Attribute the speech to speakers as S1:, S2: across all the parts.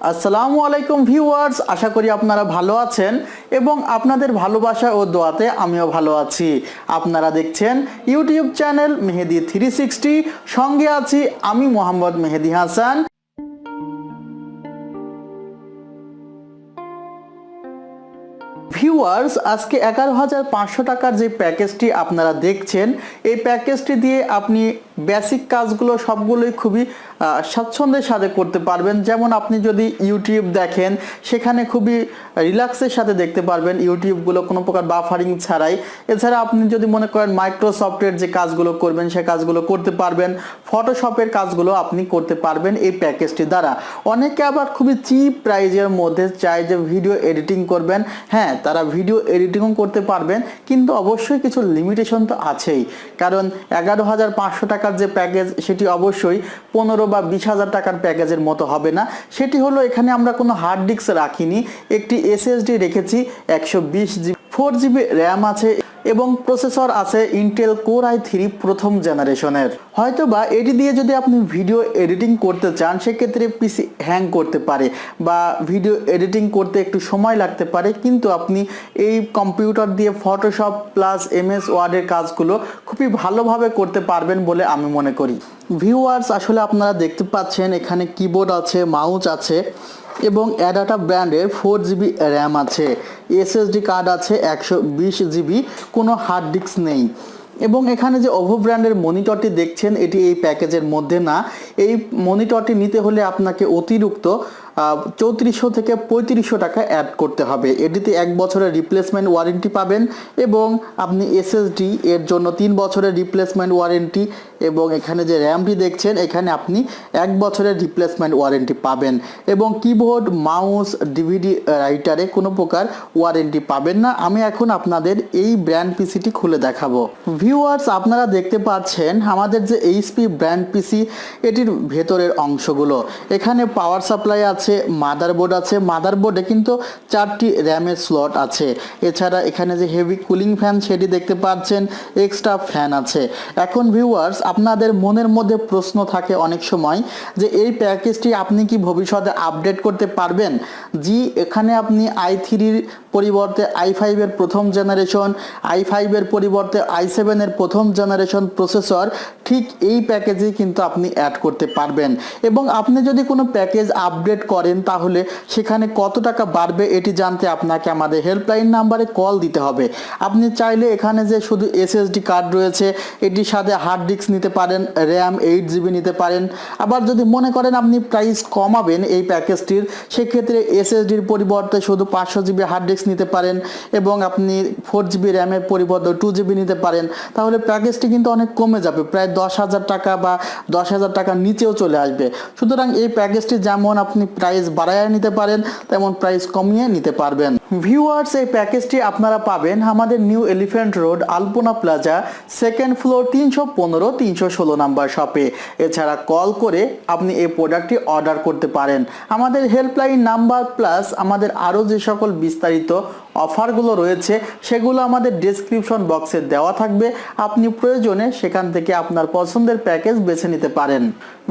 S1: আসসালামু আলাইকুম ভিউয়ার্স, আশা করি আপনারা ভালো আছেন এবং আপনাদের ভালোবাসা ও দোয়াতে আমিও ভালো আছি। আপনারা দেখছেন YouTube channel Mehedi three sixty, সঙ্গে আছি আমি মোহাম্মদ মেহেদি হাসান। ভিউয়ার্স আজকে এগারো হাজার পাঁচশো টাকার যে প্যাকেজটি আপনারা দেখছেন, এই প্যাকেজটি দিয়ে আপনি বেসিক কাজগুলো সবগুলোই খুবই স্বাচ্ছন্দ্যের সাথে করতে পারবেন। যেমন আপনি যদি ইউটিউব দেখেন, সেখানে খুবই রিল্যাক্সের সাথে দেখতে পারবেন ইউটিউবগুলো কোনো প্রকার বাফারিং ছাড়াই। এছাড়া আপনি যদি মনে করেন মাইক্রোসফটের যে কাজগুলো করবেন, সে কাজগুলো করতে পারবেন। ফটোশপের কাজগুলো আপনি করতে পারবেন এই প্যাকেজটি দ্বারা। অনেকে আবার খুবই চিপ প্রাইজের মধ্যে চায় যে ভিডিও এডিটিং করবেন। হ্যাঁ তারা ভিডিও এডিটিংও করতে পারবেন, কিন্তু অবশ্যই কিছু লিমিটেশন তো আছেই। কারণ এগারো হাজার পাঁচশো টাকার যে প্যাকেজ সেটি অবশ্যই পনেরো বা বিশ হাজার টাকার প্যাকেজের মতো হবে না। সেটি হলো, এখানে আমরা কোনো হার্ড ডিস্ক রাখিনি। একটি এসএসডি রেখেছি, একশো বিশ জিবি ফোর জিবি র্যাম আছে। এবং প্রসেসর আছে ইন্টেল কোর আই থ্রি প্রথম জেনারেশনের। হয়তো বা এটি দিয়ে যদি আপনি ভিডিও এডিটিং করতে চান, সেক্ষেত্রে পিসি হ্যাং করতে পারে বা ভিডিও এডিটিং করতে একটু সময় লাগতে পারে, কিন্তু আপনি এই কম্পিউটার দিয়ে ফটোশপ প্লাস এমএস ওয়ার্ডের কাজগুলো খুবই ভালোভাবে করতে পারবেন বলে আমি মনে করি। ভিউয়ার্স আসলে আপনারা দেখতে পাচ্ছেন, এখানে কিবোর্ড আছে মাউস আছে। এবং অ্যাডাটা ব্র্যান্ডের ফোর জিবি র্যাম আছে। এসএসডি কার্ড আছে, একশো বিশ জিবি, কোনো হার্ড ডিস্ক নেই। এবং এখানে যে ওভো ব্র্যান্ডের মনিটরটি দেখছেন, এটি এই প্যাকেজের মধ্যে না। এই মনিটরটি নিতে হলে আপনাকে অতিরিক্ত চৌত্রিশশো থেকে পঁয়ত্রিশশো টাকা অ্যাড করতে হবে। এটিতে এক বছরের রিপ্লেসমেন্ট ওয়ারেন্টি পাবেন এবং আপনি এসএসডি এর জন্য তিন বছরের রিপ্লেসমেন্ট ওয়ারেন্টি এবং এখানে যে র্যামটি দেখছেন, এখানে আপনি এক বছরের রিপ্লেসমেন্ট ওয়ারেন্টি পাবেন এবং কিবোর্ড মাউস ডিভিডি রাইটারে কোনো প্রকার ওয়ারেন্টি পাবেন না। আমি এখন আপনাদের এই ব্র্যান্ড পিসিটি খুলে দেখাবো। ভিউয়ার্স আপনারা দেখতে পাচ্ছেন আমাদের যে এইচপি ব্র্যান্ড পিসি এটির ভেতরের অংশগুলো। এখানে পাওয়ার সাপ্লাই আছে মাদারবোর্ড আছে। মাদারবোর্ডে কিন্তু চারটি র্যামের স্লট আছে। এছাড়া এখানে যে হেভি কুলিং ফ্যান সেটি দেখতে পাচ্ছেন এক্সট্রা ফ্যান আছে। এখন ভিউয়ার্স আপনাদের মনের মধ্যে প্রশ্ন থাকে অনেক সময় যে এই প্যাকেজটি আপনি কি ভবিষ্যতে আপডেট করতে পারবেন? জি, এখানে আপনি আই থ্রির পরিবর্তে আই ফাইভের প্রথম জেনারেশন আই ফাইভের পরিবর্তে আই সেভেনের প্রথম জেনারেশন প্রসেসর ঠিক এই প্যাকেজেই কিন্তু আপনি অ্যাড করতে পারবেন। এবং আপনি যদি কোনো প্যাকেজ আপডেট করেন তাহলে সেখানে কত টাকা বাড়বে এটি জানতে আপনাকে আমাদের হেল্পলাইন নাম্বারে কল দিতে হবে। আপনি চাইলে এখানে যে শুধু এসএসডি কার্ড রয়েছে, এটির সাথে হার্ড ডিস্ক নিতে পারেন র্যাম এইট জিবি নিতে পারেন। আবার যদি মনে করেন আপনি প্রাইস কমাবেন এই প্যাকেজটির সেক্ষেত্রে এসএসডির পরিবর্তে শুধু পাঁচশো জিবি হার্ড ডিস্ক নিতে পারেন এবং আপনি ফোর জিবি র্যামের পরিবর্তে টু জিবি নিতে পারেন, তাহলে প্যাকেজটি কিন্তু অনেক কমে যাবে, প্রায় দশ হাজার টাকা বা দশ হাজার টাকার নিচেও চলে আসবে। সুতরাং এই প্যাকেজটি যেমন আপনি প্রাইস বাড়াইয়া নিতে পারেন, তেমন প্রাইস কমিয়ে নিতে পারবেন। ভিউয়ার্স, এই প্যাকেজটি আপনারা পাবেন আমাদের New Elephant Road, Alpana plaza, second floor, তিনশো পনেরো, তিনশো ষোলো নাম্বার শপে। এছাড়া কল করে আপনি এই প্রোডাক্টটি অর্ডার করতে পারেন। আমাদের হেল্পলাইন নাম্বার প্লাস আমাদের আরও যে সকল বিস্তারিত অফারগুলো রয়েছে, সেগুলো আমাদের ডেসক্রিপশন বক্সে দেওয়া থাকবে। আপনি প্রয়োজনে সেখান থেকে আপনার পছন্দের প্যাকেজ বেছে নিতে পারেন।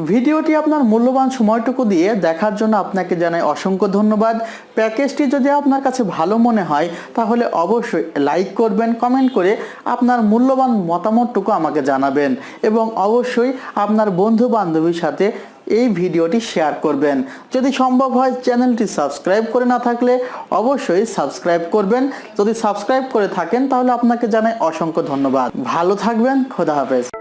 S1: ভিডিওটি আপনার মূল্যবান সময়টুকু দিয়ে দেখার জন্য আপনাকে জানাই অসংখ্য ধন্যবাদ। প্যাকেজটি যদি আপনার কাছে ভালো মনে হয়, তাহলে অবশ্যই লাইক করবেন কমেন্ট করে আপনার মূল্যবান মতামতটুকু আমাকে জানাবেন। এবং অবশ্যই আপনার বন্ধু বান্ধবীর সাথে এই ভিডিওটি শেয়ার করবেন। যদি সম্ভব হয়, চ্যানেলটি সাবস্ক্রাইব করে না থাকলে অবশ্যই সাবস্ক্রাইব করবেন। যদি সাবস্ক্রাইব করে থাকেন, তাহলে আপনাকে জানাই অসংখ্য ধন্যবাদ। ভালো থাকবেন, খোদা হাফেজ।